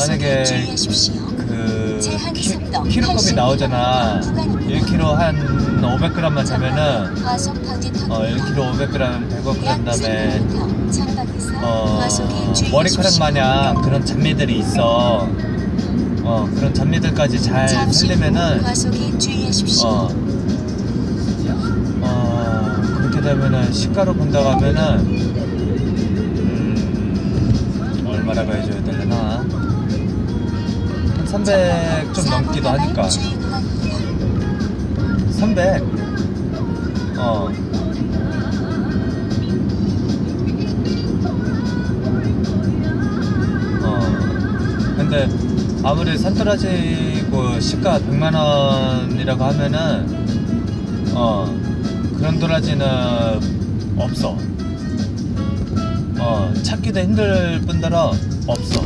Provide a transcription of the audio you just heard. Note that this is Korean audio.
만약에. 그 키, 80 나오잖아. 구간입니다. 1kg 한 500g만 되면은 어 1kg 500g 100g 약 다음에 3km 전방에서 어. 머리카락 마냥 그런 잡미들이 있어. 어 그런 잡미들까지 잘 살리면은. 어, 어 그렇게 되면은 시가로 본다고 하면은 음, 되려나 한 300 좀 넘기도 하니까 주의 구간입니다. 300 어. 어. 근데 아무리 산도라지고 시가 100만 원이라고 하면은 어 그런 도라지는 없어. 어 찾기도 힘들 뿐더러 없어.